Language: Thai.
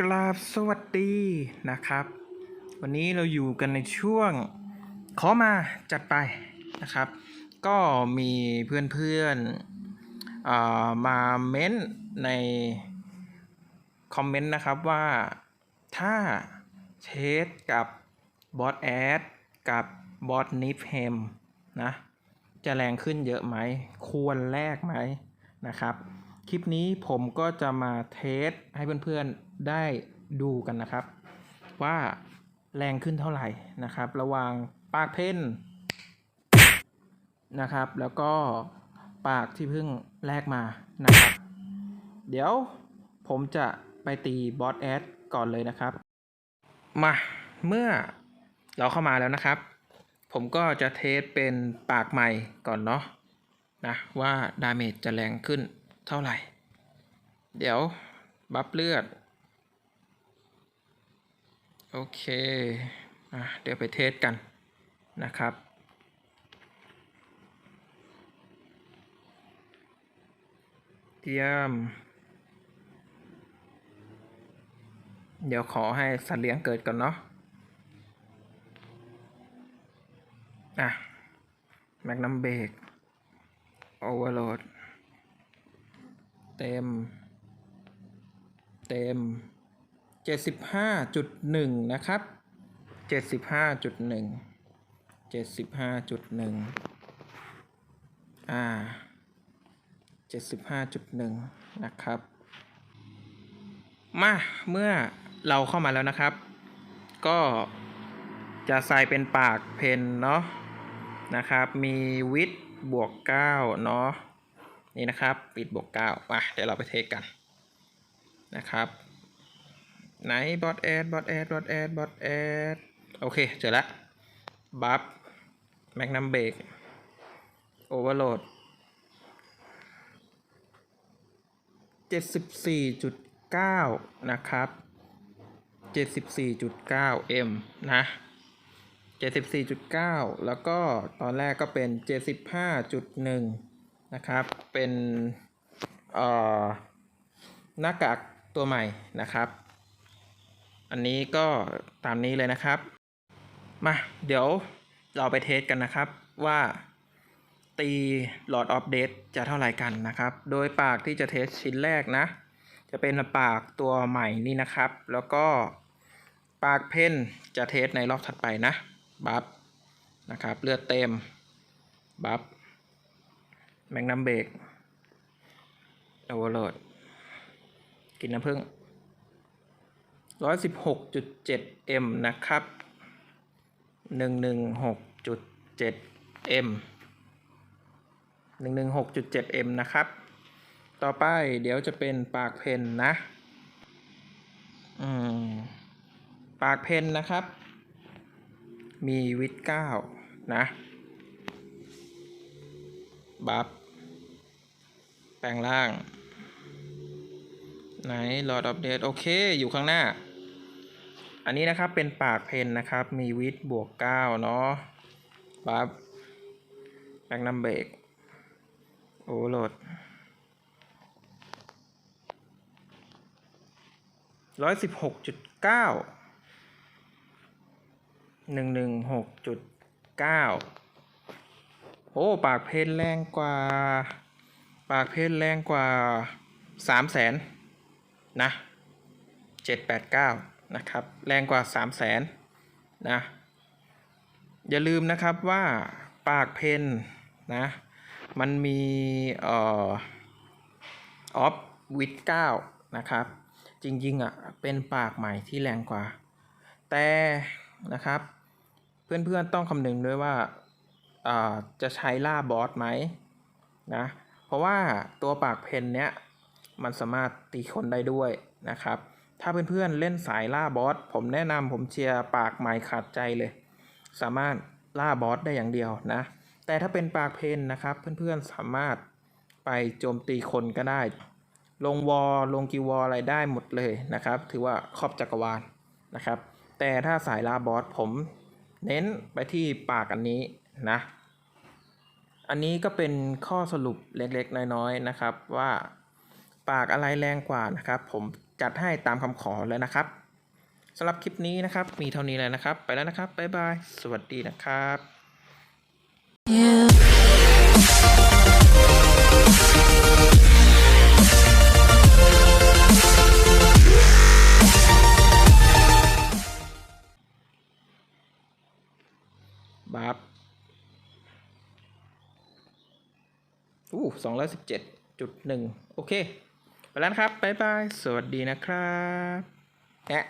กราบสวัสดีนะครับ วันนี้เราอยู่กันในช่วงขอมาจัดไปนะครับ ก็มีเพื่อนๆอ่ามาเม้นในคอมเมนต์นะครับว่าถ้าเทสกับบอสแอดกับบอสนิฟเฮมนะจะแรงขึ้นเยอะไหม ควรแลกไหมนะครับ คลิปนี้ผมก็จะมาเทสให้เพื่อนๆ ได้ดูกันนะครับ ว่าแรงขึ้นเท่าไหร่นะครับ ระหว่างปากเพนนะครับ แล้วก็ปากที่เพิ่งแลกมานะครับ เดี๋ยวผมจะไปตีบอสแอดก่อนเลยนะครับ มาเมื่อเราเข้ามาแล้วนะครับ ผมก็จะเทสเป็นปากใหม่ก่อนเนาะนะว่าดาเมจจะแรงขึ้นเท่าไหร่ เดี๋ยวบัฟเลือด โอเคอะเดี๋ยวไปเทสกันนะครับเยี่ยม เดี๋ยวขอให้สัตว์เลี้ยงเกิดก่อนเนาะอะ แมกนัมเบรกโอเวอร์โหลด เต็ม เต็ม เจ็ดสิบห้าจุดหนึ่งนะครับเจ็ดสิบห้าจุดหนึ่งเจ็ดสิบห้าจุดหนึ่งอ่าเจ็ดสิบห้าจุดหนึ่งนะครับ มา เมื่อเราเข้ามาแล้วนะครับ ก็จะใส่เป็นปากเพนเนาะ นะครับ มีวิดบวกเก้าเนาะ นี่นะครับ ปิดบวกเก้ามา เดี๋ยวเราไปเทสกันนะครับ ไหนบอทแอดบอทแอดบอทแอดบอทแอดโอเค เจอละบัฟแมกนัมเบรกโอเวอร์โหลด74.9นะครับ74.9 m นะ74.9แล้วก็ตอนแรกก็เป็น75.1นะครับ เป็นเอ่อหน้ากากตัวใหม่นะครับ อันนี้ก็ตามนี้เลยนะครับ มา เดี๋ยวเราไปเทสกันนะครับว่าตีหลอดออฟเดตจะเท่าไหร่กันนะครับ โดยปากที่จะเทสชิ้นแรกนะ จะเป็นปากตัวใหม่นี่นะครับ แล้วก็ปากเพนจะเทสในรอบถัดไปนะ บัฟนะครับเลือดเต็ม บัฟแมกนัมเบรกโอเวอร์โหลด กินน้ำผึ้ง ร้อยสิบหกจุดเจ็ดเอ็มนะครับหนึ่งหนึ่งหกจุดเจ็ดเอ็มหนึ่งหนึ่งหกจุดเจ็ดเอ็มนะครับ ต่อไปเดี๋ยวจะเป็นปากเพนนะ อืม ปากเพนนะครับ มีวิดเก้านะ บัฟ แปลงร่าง ไหน Lord of Death โอเค อยู่ข้างหน้า อันนี้นะครับเป็นปากเพนนะครับ มีวิดบวกเก้าเนาะบัฟแบงนัมเบรกโอโหลดร้อยสิบหกจุดเก้าหนึ่งหนึ่งหกจุดเก้าโอ้ ปากเพนแรงกว่า ปากเพนแรงกว่าสามแสนนะเจ็ดแปดเก้า นะครับ แรงกว่าสามแสนนะ อย่าลืมนะครับว่าปากเพนนะ มันมีเอ่อออฟวิดเก้านะครับ จริงๆอะเป็นปากใหม่ที่แรงกว่า แต่นะครับ เพื่อนๆต้องคำนึงด้วยว่าอ่าจะใช้ล่าบอสไหมนะ เพราะว่าตัวปากเพนเนี้ยมันสามารถตีคนได้ด้วยนะครับ ถ้าเพื่อนๆเล่นสายล่าบอส ผมแนะนำผมเชียร์ปากใหม่ขาดใจเลย สามารถล่าบอสได้อย่างเดียวนะ แต่ถ้าเป็นปากเพนนะครับ เพื่อนๆสามารถไปโจมตีคนก็ได้ ลงวอลลงกิวอลอะไรได้หมดเลยนะครับ ถือว่าครอบจักรวาลนะครับ แต่ถ้าสายล่าบอสผมเน้นไปที่ปากอันนี้นะ อันนี้ก็เป็นข้อสรุปเล็กๆ น้อยๆนะครับว่าปากอะไรแรงกว่านะครับ ผม จัดให้ตามคำขอเลยนะครับสำหรับคลิปนี้นะครับ มีเท่านี้เลยนะครับ ไปแล้วนะครับ บ๊ายบาย สวัสดีนะครับ บัฟอู้สองร้อยสิบเจ็ดจุดหนึ่งโอเค แล้วนครับบ๊ายบาย สวัสดีนะครับแอะ